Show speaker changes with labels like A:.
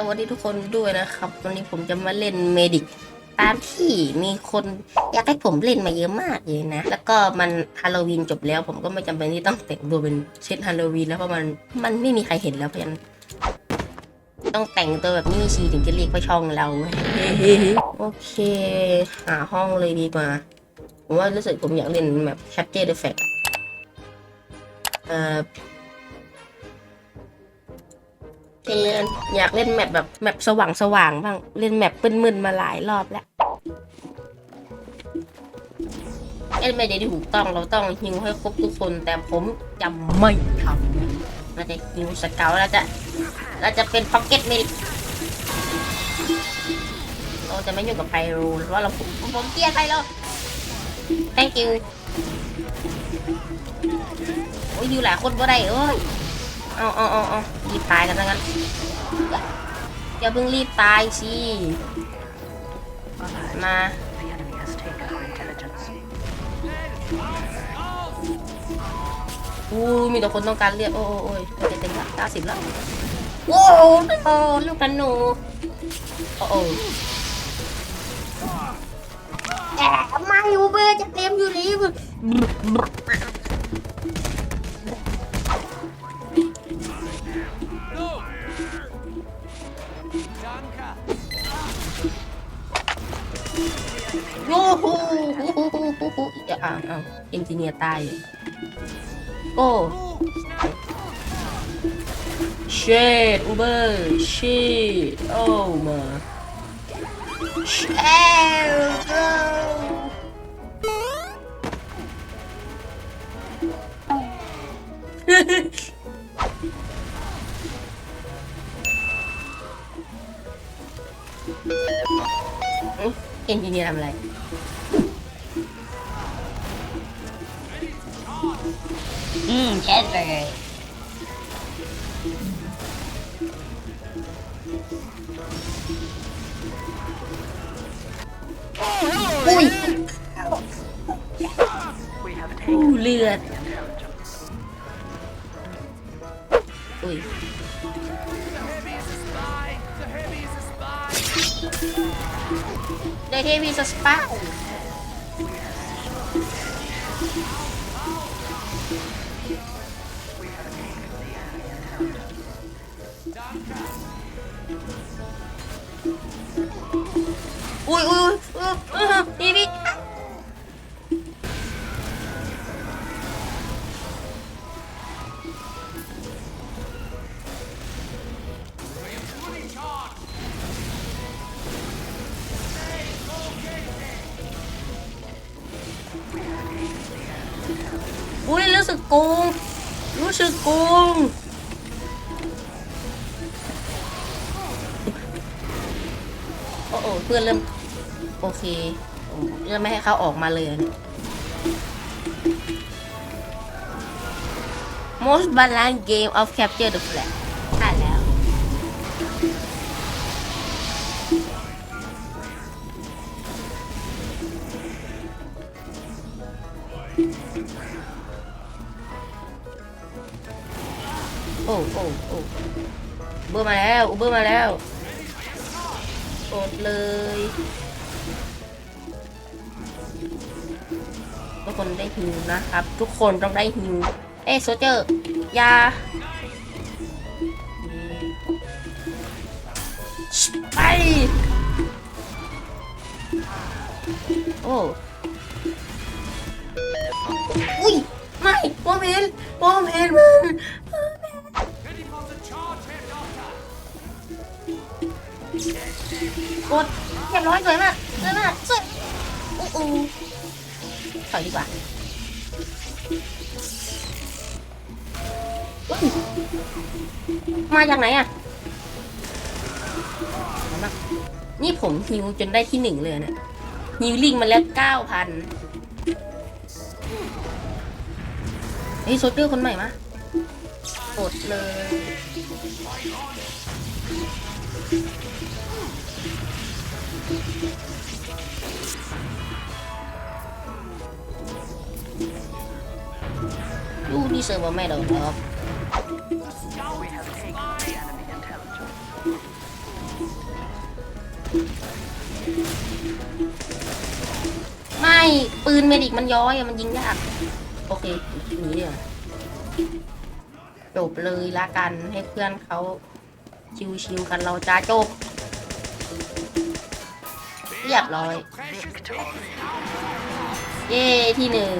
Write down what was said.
A: สวัสดีทุกคนด้วยนะครับ วันนี้ผมจะมาเล่นเมดิกตามที่มีคนอยากให้ผมเล่นมาเยอะมากเลยนะ แล้วก็มันฮาโลวีนจบแล้ว ผมก็ไม่จำเป็นที่ต้องแต่งตัวเป็นเช่นฮาโลวีนแล้วเพราะมันมันไม่มีใครเห็นแล้วเพราะฉะนั้นต้องแต่งตัวแบบนี้ชีถึงจะเรียกว่าช่องเราโอเค หาห้องเลยดีกว่า ผมว่ารู้สึกผมอยากเล่นแบบ Capture the Flag อะเอ่อ เอออยากเล่นแมปแบบแมปสว่างสว่างบ้าง เล่นแมปมึนๆมาหลายรอบแล้วเล่นไม่ได้ถูกต้องเราต้องฮิวให้ครบทุกคน แต่ผมจะไม่ทำเราจะฮิวสเกลเราจะเราจะเป็นพ็อกเก็ตเมดิเราจะไม่ยุ่งกับไพโรเพราะว่าเราผมผมเกลียดไปแล้ว thank you โอ้ยอยู่หลายคนบ่ได้เอ้ย เอาเอาเอาเอารีบตายกันนะงั้นอย่าเพิ่งรีบตายสิมาอู้มีแต่คนต้องการเลือดโอ้โอ้โอ้ยจะเต็มละเก้าสิบแล้วโอ้โหโอ้ลูกกันหนูโอ้โอ้แอบม่อูเบอร์จะเต็มอยู่นี่ โอ้โหอย่าอ่านเอาเอนจิเนียร์ตายโอ้ shit Uber shit oh my shit bro เอนจิเนียร์ทำอะไร อืมแชทเลยอุ้ย
B: We have
A: อู้
B: taken
A: เลือด
B: the intelligence.
A: อุ้ยได้เทวีส สปาอุ้ยอุ้ยอุ้ยอุ้ยทีวีอุ้ยรู้สึ โกง รู้สึกโกง โอ้โอ้เพื่อนเริ่ม โอเคเริ่มไม่ให้เขาออกมาเลย Most balanced game of capture the flag โอ้โอ้โอ้เบอร์มาแล้วอุเบอร์มาแล้วกดเลยทุกคนได้ฮิวนะครับ ทุกคนต้องได้ฮิวเอ้โซเจอร์ยาไป โอ้ กดเรียบร้อยสวยมากสวยมากสวยอู้อู้ถอยดีกว่าอุ๊ยมาจากไหนอะมานี่ผมฮิวจนได้ที่หนึ่งเลยเนี่ยฮิวลิงมาแล้วเก้าพันเฮ้ยโซเตอร์คนใหม่มากดเลย พี่เซิร์ฟว่าไม่เราหรอก
B: We have taken the enemy intelligence.
A: ไม่ปืนเมดิกมันย้อยอะมันยิงยาก โอเคหนีเดี๋ยวจบเลยละกันให้เพื่อนเขาชิวๆกันเราจ้าจบ เรียบร้อย เย้ที่หนึ่ง